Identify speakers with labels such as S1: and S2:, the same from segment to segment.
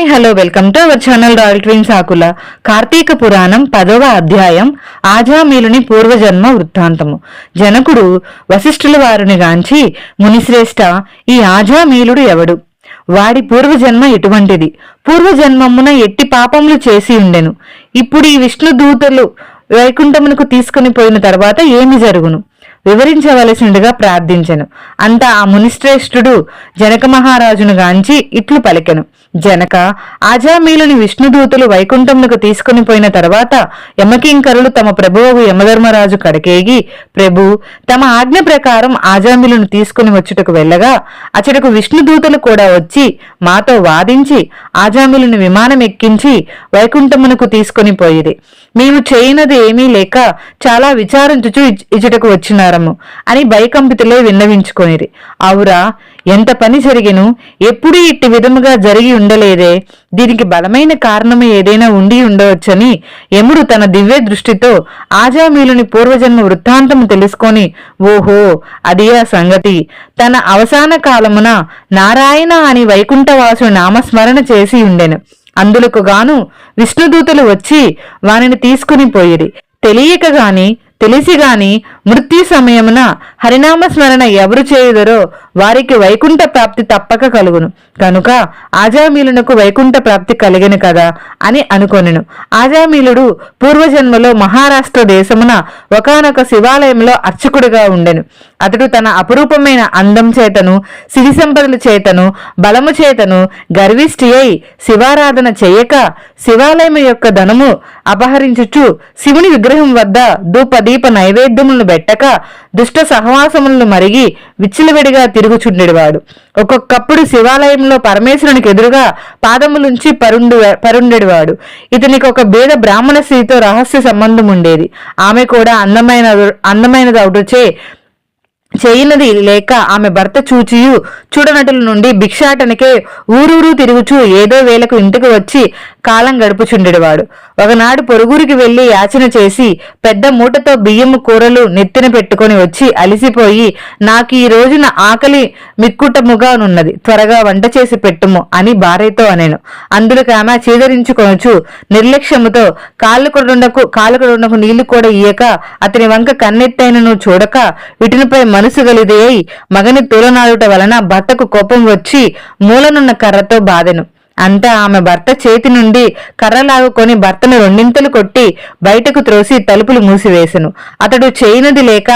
S1: Hi hello welcome to our channel royal twins Akula. Karthika Puranam పదవ అధ్యాయం ఆజామీలుని పూర్వజన్మ వృత్తాంతము. జనకుడు వశిష్ఠుల వారిని గాంచి మునిశ్రేష్ట ఈ ఆజామీలుడు ఎవడు? వాడి పూర్వజన్మ ఎటువంటిది? పూర్వజన్మమున ఎట్టి పాపములు చేసి ఉండెను. ఇప్పుడు ఈ విష్ణు దూతలు వైకుంఠమునకు తీసుకుని పోయిన తర్వాత ఏమి జరుగును? వివరించవలసినదిగా ప్రార్థించెను. అంత ఆ మునిశ్రేష్ఠుడు జనక మహారాజును గాంచి ఇట్లు పలికెను. జనక ఆజామీలుని విష్ణుదూతులు వైకుంఠమునకు తీసుకుని పోయిన తర్వాత యమకింకరులు తమ ప్రభువు యమధర్మరాజు కడకేగి ప్రభు తమ ఆజ్ఞ ప్రకారం ఆజామీలును తీసుకుని వచ్చుటకు వెళ్ళగా అచటకు విష్ణుదూతలు కూడా వచ్చి మాతో వాదించి ఆజామీలుని విమానం ఎక్కించి వైకుంఠమునకు తీసుకుని పోయేది మేము చేయనది ఏమీ లేక చాలా విచారించుచు ఇచ్- వచ్చినారు. వచ్చినారము అని భయకంపితులే విన్నవించుకొనిరి. అవురా ఎంత పని జరిగిను? ఎప్పుడు ఇట్టి విధముగా జరిగి ఉండలేదే. దీనికి బలమైన కారణము ఏదైనా ఉండి ఉండవచ్చని యముడు తన దివ్య దృష్టితో ఆజామీలుని పూర్వజన్మ వృత్తాంతము తెలుసుకొని ఓహో అది ఆ సంగతి. తన అవసాన కాలమున నారాయణ అని వైకుంఠవాసు నామస్మరణ చేసి ఉండెను. అందులకు గాను విష్ణుదూతలు వచ్చి వానిని తీసుకుని పోయిరి. తెలియక గాని తెలిసి గాని మృత్యు సమయమున హరినామ స్మరణ ఎవరు చేయుదరో వారికి వైకుంఠ ప్రాప్తి తప్పక కలుగును. కనుక ఆజామీలునకు వైకుంఠ ప్రాప్తి కలిగిన కదా అని అనుకొనెను. ఆజామీలుడు పూర్వజన్మలో మహారాష్ట్ర దేశమున ఒకానొక శివాలయంలో అర్చకుడిగా ఉండెను. అతడు తన అపురూపమైన అందం చేతను సిరి సంపదల చేతను బలము చేతను గర్విష్టి అయి శివారాధన చేయక శివాలయం యొక్క ధనము అపహరించుచు శివుని విగ్రహం వద్ద ధూపదీప నైవేద్యములను పెట్టక దుష్ట సహవాసములను మరిగి విచ్చిలవిడిగా తిరుగుచుండేవాడు ఒక్కొక్కప్పుడు శివాలయంలో పరమేశ్వరునికి ఎదురుగా పాదములుంచి పరుండు పరుండెడివాడు ఇతనికి ఒక బీద బ్రాహ్మణ స్త్రీతో రహస్య సంబంధం ఉండేది ఆమె కూడా అందమైన అందమైనది అవుటచే చేయనది లేక ఆమె భర్త చూచియు చూడనటుల నుండి భిక్షాటనకే ఊరూరు తిరుగుచూ ఏదో వేలకు ఇంటికి వచ్చి కాలం గడుపుచుండేవాడు ఒకనాడు పొరుగురికి వెళ్ళి యాచన చేసి పెద్ద మూటతో బియ్యము కూరలు నెత్తిన పెట్టుకొని వచ్చి అలిసిపోయి నాకు ఈ రోజున ఆకలి మిక్కుటముగా నున్నది త్వరగా వంట చేసి పెట్టుము అని భార్యతో అనేను. అందులోకి ఆమె చీదరించుకొనొచ్చు నిర్లక్ష్యముతో కాళ్ళు కొడుండకు కాళ్ళు కొడుండకు నీళ్ళు కూడా ఇయ్యక అతని వంక కన్నెత్తైనను చూడక ఇటునిపై మనసు గలిది అయి మగని తూలనాడుట వలన భర్తకు కోపం వచ్చి మూలనున్న కర్రతో బాధెను. అంతా ఆమె భర్త చేతి నుండి కర్ర లాగుకొని భర్తను రెండింతలు కొట్టి బయటకు త్రోసి తలుపులు మూసివేసెను. అతడు చేయనది లేక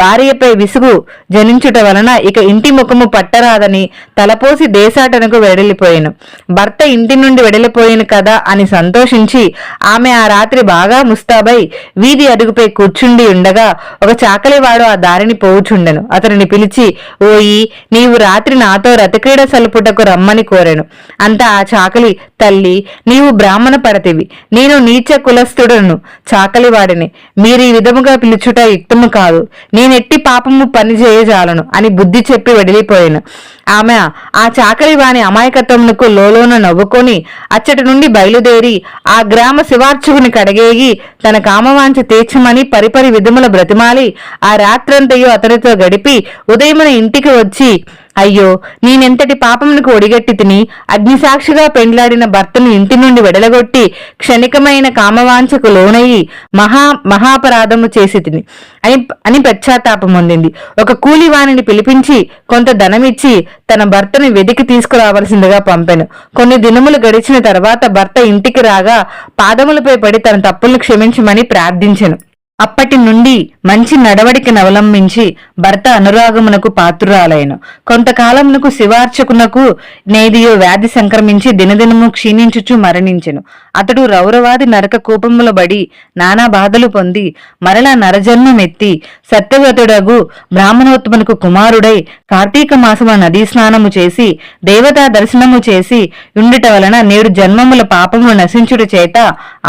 S1: భార్యపై విసుగు జనించుట వలన ఇక ఇంటి ముఖము పట్టరాదని తలపోసి దేశాటనకు వెడలిపోయాను. భర్త ఇంటి నుండి వెడలిపోయాను కదా అని సంతోషించి ఆమె ఆ రాత్రి బాగా ముస్తాబై వీధి అడుగుపై కూర్చుండి ఉండగా ఒక చాకలివాడు ఆ దారిని పోవుచుండెను. అతనిని పిలిచి ఓయి నీవు రాత్రి నాతో రతిక్రీడ సలుపుటకు రమ్మని కోరాను. అంత ఆ చాకలి తల్లి నీవు బ్రాహ్మణ పడతివి నేను నీచ కులస్థుడను చాకలివాడిని. మీరు ఈ విధముగా పిలుచుట యుక్తము కాదు. నేనెట్టి పాపము పని చేయజాలను అని బుద్ధి చెప్పి వెడిలిపోయాను. ఆమె ఆ చాకలి వాని అమాయకత్వమునకు లోలోన నవ్వుకొని అచ్చటి నుండి బయలుదేరి ఆ గ్రామ శివార్చకుని కడగేగి తన కామవాంఛ తీర్చమని పరిపరి విధముల బ్రతిమాలి ఆ రాత్రంతయు అతనితో గడిపి ఉదయమున ఇంటికి వచ్చి అయ్యో నేనెంతటి పాపమునకు ఒడిగట్టి తిని అగ్నిసాక్షిగా పెండ్లాడిన భర్తను ఇంటి నుండి వెడలగొట్టి క్షణికమైన కామవాంఛకు లోనయ్యి మహా మహాపరాధము చేసి తిని అని అని పశ్చాత్తాపం పొందింది. ఒక కూలివాణిని పిలిపించి కొంత ధనమిచ్చి తన భర్తను వెదికి తీసుకురావలసిందిగా పంపాను. కొన్ని దినములు గడిచిన తర్వాత భర్త ఇంటికి రాగా పాదములపై పడి తన తప్పులను క్షమించమని ప్రార్థించెను. అప్పటి నుండి మంచి నడవడికను అవలంబించి భర్త అనురాగమునకు పాత్రురాలైను. కొంతకాలమునకు శివార్చకునకు నేదియో వ్యాధి సంక్రమించి దినదినము క్షీణించుచు మరణించెను. అతడు రౌరవాది నరక కూపముల బడి నానా బాధలు పొంది మరలా నరజన్మమెత్తి సత్యవ్రతుడగు బ్రాహ్మణోత్తమునకు కుమారుడై కార్తీక మాసమున నదీ స్నానము చేసి దేవతా దర్శనము చేసి ఉండుట వలన నేడు జన్మముల పాపములు నశించుట చేత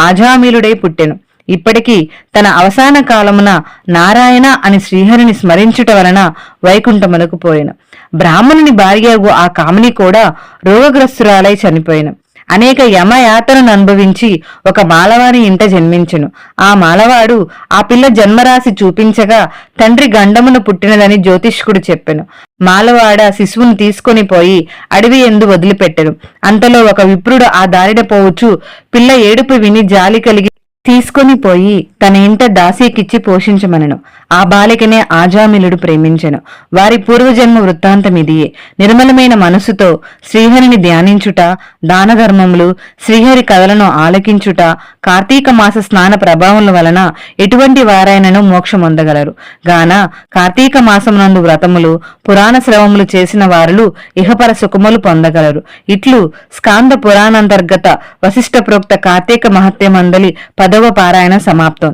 S1: ఆజామీలుడై పుట్టెను. ఇప్పటికీ తన అవసాన కాలమున నారాయణ అని శ్రీహరిని స్మరించుట వలన వైకుంఠమునకు పోయిన. బ్రాహ్మణుని భార్యగు ఆ కామిని కూడా రోగగ్రస్తురాలై చనిపోయిన. అనేక యమయాతనను అనుభవించి ఒక మాలవాని ఇంట జన్మించెను. ఆ మాలవాడు ఆ పిల్ల జన్మరాశి చూపించగా తండ్రి గండమును పుట్టినదని జ్యోతిష్కుడు చెప్పెను. మాలవాడ శిశువును తీసుకొని పోయి అడవి ఎందు వదిలిపెట్టెను. అంతలో ఒక విప్రుడు ఆ దారిన పోవచ్చు పిల్ల ఏడుపు విని జాలి కలిగి తీసుకొని పోయి తన ఇంట దాసీకిచ్చి పోషించమనను. ఆ బాలికనే ఆజామిలుడు ప్రేమించెను. వారి పూర్వజన్మ వృత్తాంతమిదియే. నిర్మలమైన మనసుతో శ్రీహరిని ధ్యానించుట దాన ధర్మములు శ్రీహరి కథలను ఆలకించుట కార్తీక మాస స్నాన ప్రభావముల వలన ఎటువంటి వారైనను మోక్షం పొందగలరు గాన కార్తీక మాసమునందు వ్రతములు పురాణ శ్రవములు చేసిన వారులు ఇహపర సుఖములు పొందగలరు. ఇట్లు స్కాంద పురాణాంతర్గత వశిష్ట ప్రోక్త కార్తీక మహత్యమందలి ఐదవ పారాయణ సమాప్తం.